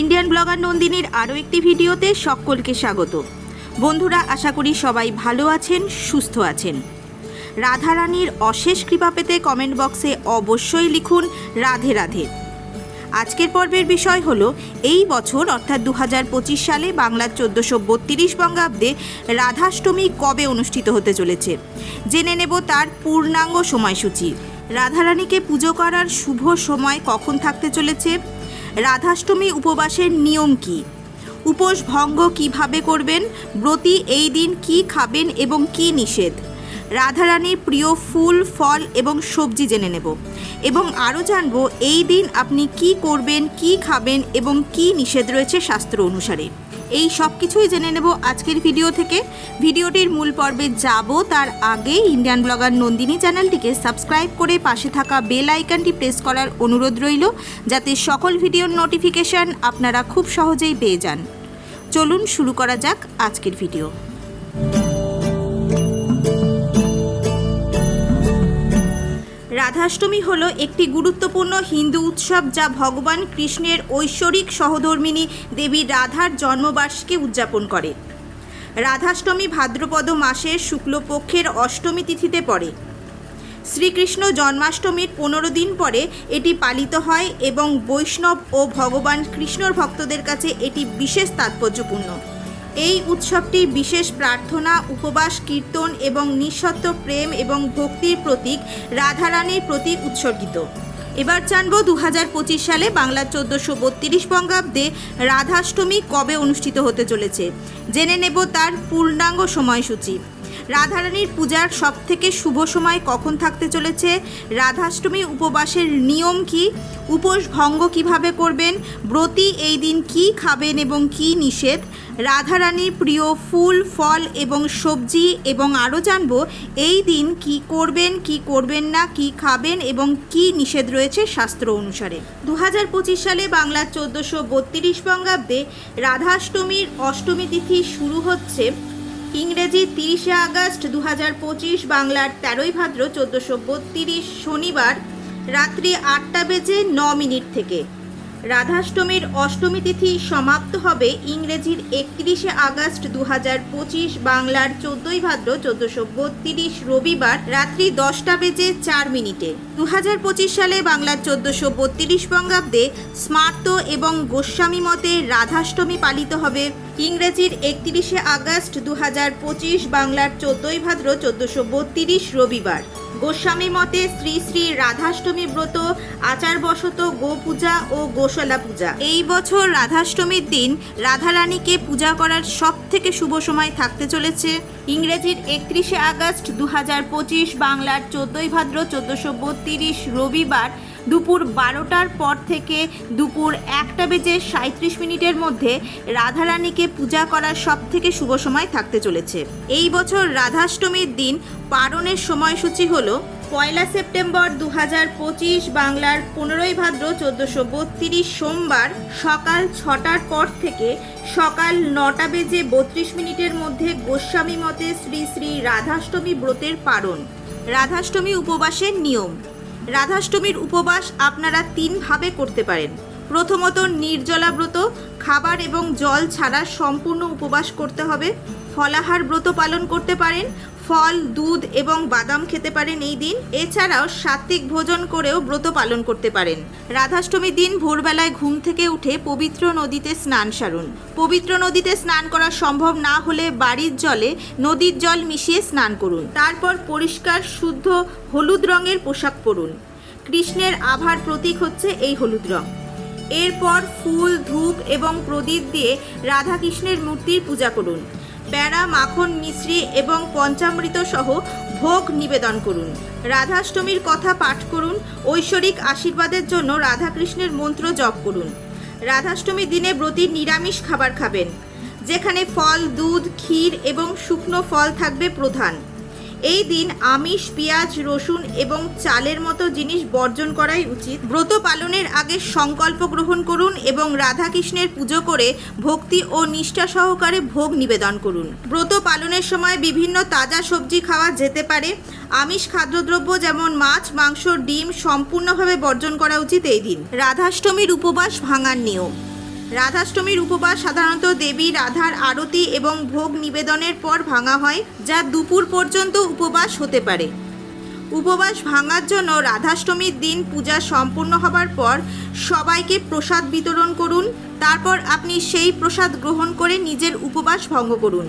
Indian blogger নন্দিনীর আরও একটি ভিডিওতে সকলকে স্বাগত। বন্ধুরা, আশা করি সবাই ভালো আছেন, সুস্থ আছেন। রাধারানীর অশেষ কৃপা পেতে কমেন্ট বক্সে অবশ্যই লিখুন রাধে রাধে। আজকের পর্বের বিষয় হল, এই বছর, অর্থাৎ দু হাজার পঁচিশ সালে বাংলার চোদ্দোশো বত্রিশ বঙ্গাব্দে রাধাষ্টমী কবে অনুষ্ঠিত হতে চলেছে? জেনে নেব তার পূর্ণাঙ্গ সময়সূচি। রাধারানীকে পুজো করার শুভ সময় কখন থাকতে চলেছে? রাধাষ্টমী উপবাসের নিয়ম কী? উপোস ভঙ্গ কীভাবে করবেন? ব্রতি এই দিন কি খাবেন এবং কি নিষেধ? রাধারানীর প্রিয় ফুল, ফল এবং সবজি জেনে নেব। এবং আরও জানব এই দিন আপনি কি করবেন, কি খাবেন এবং কি নিষেধ রয়েছে শাস্ত্র অনুসারে। এই সব কিছুই জেনে নেব আজকের ভিডিও থেকে। ভিডিওটির মূল পর্বে যাব, তার আগে ইন্ডিয়ান ব্লগার নন্দিনী চ্যানেলটিকে সাবস্ক্রাইব করে পাশে থাকা বেল আইকনটি প্রেস করার অনুরোধ রইল, যাতে সকল ভিডিওর নোটিফিকেশান আপনারা খুব সহজেই পেয়ে যান। চলুন শুরু করা যাক আজকের ভিডিও। রাধাষ্টমী হল একটি গুরুত্বপূর্ণ হিন্দু উৎসব যা ভগবান কৃষ্ণের ঐশ্বরিক সহধর্মিনী দেবী রাধার জন্মবার্ষিকী উদযাপন করে। রাধাষ্টমী ভাদ্রপদ মাসের শুক্লপক্ষের অষ্টমী তিথিতে পড়ে। শ্রীকৃষ্ণ জন্মাষ্টমীর পনেরো দিন পরে এটি পালিত হয় এবং বৈষ্ণব ও ভগবান কৃষ্ণর ভক্তদের কাছে এটি বিশেষ তাৎপর্যপূর্ণ। এই উৎসবটি বিশেষ প্রার্থনা, উপবাস, কীর্তন এবং নিঃস্বত্ব প্রেম এবং ভক্তির প্রতীক রাধারানীর প্রতি উৎসর্গিত। এবার জানব দু হাজার পঁচিশ সালে বাংলার চোদ্দোশো বত্রিশ বঙ্গাব্দে রাধাষ্টমী কবে অনুষ্ঠিত হতে চলেছে। জেনে নেব তার পূর্ণাঙ্গ সময়সূচি। রাধারানীর পূজার সবথেকে শুভ সময় কখন থাকতে চলেছে? রাধাষ্টমী উপবাসের নিয়ম কি? উপোস ভঙ্গ কীভাবে করবেন? ব্রতী এই দিন কি খাবেন এবং কি নিষেধ? রাধারানীর প্রিয় ফুল, ফল এবং সবজি এবং আরও জানব, এই দিন কি করবেন কি করবেন না, কি খাবেন এবং কি নিষেধ রয়েছে শাস্ত্র অনুসারে। দু হাজার পঁচিশ সালে বাংলার চোদ্দোশো বত্রিশ বঙ্গাব্দে রাধাষ্টমীর অষ্টমী তিথি শুরু হচ্ছে ইংরেজি তিরিশে আগস্ট দু হাজার পঁচিশ বাংলার তেরোই ভাদ্র চোদ্দোশো বত্রিশ শনিবার রাত্রি আটটা বেজে ন মিনিট থেকে। রাধাষ্টমীর অষ্টমী তিথি সমাপ্ত হবে ইংরেজির একত্রিশে আগস্ট দু হাজার পঁচিশ বাংলার চোদ্দই ভাদ্র চোদ্দোশো বত্রিশ রবিবার রাত্রি দশটা বেজে চার মিনিটে। দু হাজার পঁচিশ সালে বাংলার চোদ্দোশো বত্রিশ বঙ্গাব্দে স্মার্ত এবং গোস্বামী মতে রাধাষ্টমী পালিত হবে। ইংরেজির একত্রিশে আগস্ট দু হাজার পঁচিশ বাংলার চোদ্দই ভাদ্র চোদ্দোশো বত্রিশ রবিবার। গোস্বামী মতে শ্রী শ্রী রাধাষ্টমী ব্রত, আচারবশত গো পূজা ও গোশালা পূজা এই বছর রাধাষ্টমীর দিন রাধারানীকে পূজা করার সব থেকে শুভ সময় থাকতে চলেছে। ইংরেজির একত্রিশে আগস্ট দু বাংলার চোদ্দই ভাদ্র চোদ্দশো রবিবার দুপুর বারোটার পর থেকে দুপুর একটা বেজে সাঁত্রিশ মিনিটের মধ্যে রাধারানীকে পূজা করার সব থেকে শুভ সময় থাকতে চলেছে। এই বছর রাধাষ্টমীর দিন পারণের সময়সূচি হল পয়লা সেপ্টেম্বর দু পঁচিশ বাংলার পনেরোই ভাদ্র চোদ্দোশো বত্রিশ সোমবার সকাল ছটার পর থেকে সকাল নটা বেজে বত্রিশ মিনিটের মধ্যে গোস্বামী মতে শ্রী শ্রী রাধাষ্টমী ব্রতের পারণ। রাধাষ্টমী উপবাসের নিয়ম। রাধাষ্টমীর উপবাস আপনারা তিনভাবে করতে পারেন। প্রথমত নির্জলা ব্রত খাবার এবং জল ছাড়া সম্পূর্ণ উপবাস করতে হবে। ফলাহার ব্রত পালন করতে পারেন। ফল, দুধ এবং বাদাম খেতে পারেন এই দিন। এছাড়াও সাত্ত্বিক ভোজন করেও ব্রত পালন করতে পারেন। রাধাষ্টমীর দিন ভোরবেলায় ঘুম থেকে উঠে পবিত্র নদীতে স্নান সারুন। পবিত্র নদীতে স্নান করা সম্ভব না হলে বাড়ির জলে নদীর জল মিশিয়ে স্নান করুন। তারপর পরিষ্কার, শুদ্ধ হলুদ রঙের পোশাক পরুন। কৃষ্ণের আভার প্রতীক হচ্ছে এই হলুদ রং। এরপর ফুল, ধূপ এবং প্রদীপ দিয়ে রাধাকৃষ্ণের মূর্তির পূজা করুন। প্যাড়া মাখন, মিশ্রি এবং পঞ্চামৃত সহ ভোগ নিবেদন করুন। রাধাষ্টমীর কথা পাঠ করুন, ঐশ্বরিক আশীর্বাদের জন্য রাধাকৃষ্ণের মন্ত্র জপ করুন। রাধাষ্টমীর দিনে ব্রতীর নিরামিষ খাবার খাবেন, যেখানে ফল, দুধ, ক্ষীর এবং শুকনো ফল থাকবে প্রধান। এই দিন আমিষ, পেঁয়াজ, রসুন এবং চালের মতো জিনিস বর্জন করাই উচিত। ব্রত পালনের আগে সংকল্প গ্রহণ করুন এবং রাধাকৃষ্ণের পুজো করে ভক্তি ও নিষ্ঠা সহকারে ভোগ নিবেদন করুন। ব্রত পালনের সময় বিভিন্ন তাজা সবজি খাওয়া যেতে পারে। আমিষ খাদ্যদ্রব্য যেমন মাছ, মাংস, ডিম সম্পূর্ণভাবে বর্জন করা উচিত এই দিন। রাধাষ্টমীর উপবাস ভাঙার নিয়ম। রাধাষ্টমীর উপবাস সাধারণত দেবী, রাধার আরতি এবং ভোগ নিবেদনের পর ভাঙা হয়, যা দুপুর পর্যন্ত উপবাস হতে পারে। উপবাস ভাঙার জন্য রাধাষ্টমীর দিন পূজা সম্পূর্ণ হবার পর সবাইকে প্রসাদ বিতরণ করুন, তারপর আপনি সেই প্রসাদ গ্রহণ করে নিজের উপবাস ভঙ্গ করুন।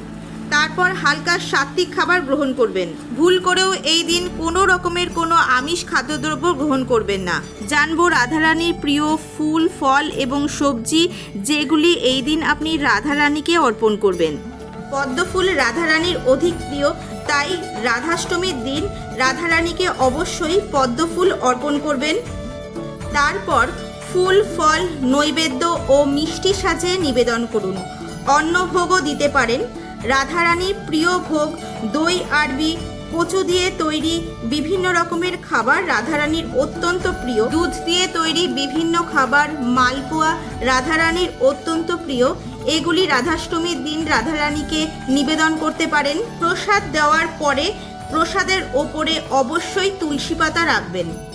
তারপর হালকা সাত্বিক খাবার গ্রহণ করবেন। ভুল করেও এই দিন কোনো রকমের কোনো আমিষ খাদ্যদ্রব্য গ্রহণ করবেন না। জানব রাধারানীর প্রিয় ফুল, ফল এবং সবজি, যেগুলি এই দিন আপনি রাধারানীকে অর্পণ করবেন। পদ্মফুল রাধারানীর অধিক প্রিয়, তাই রাধাষ্টমীর দিন রাধারানীকে অবশ্যই পদ্মফুল অর্পণ করবেন। তারপর ফুল, ফল, নৈবেদ্য ও মিষ্টি সাজিয়ে নিবেদন করুন। অন্নভোগও দিতে পারেন। রাধারানীর প্রিয় ভোগ, দই, আরবি, কচু দিয়ে তৈরি বিভিন্ন রকমের খাবার রাধারানীর অত্যন্ত প্রিয়। দুধ দিয়ে তৈরি বিভিন্ন খাবার, মালপোয়া রাধারানীর অত্যন্ত প্রিয়। এগুলি রাধাষ্টমীর দিন রাধারানীকে নিবেদন করতে পারেন। প্রসাদ দেওয়ার পরে প্রসাদের ওপরে অবশ্যই তুলসী পাতা রাখবেন।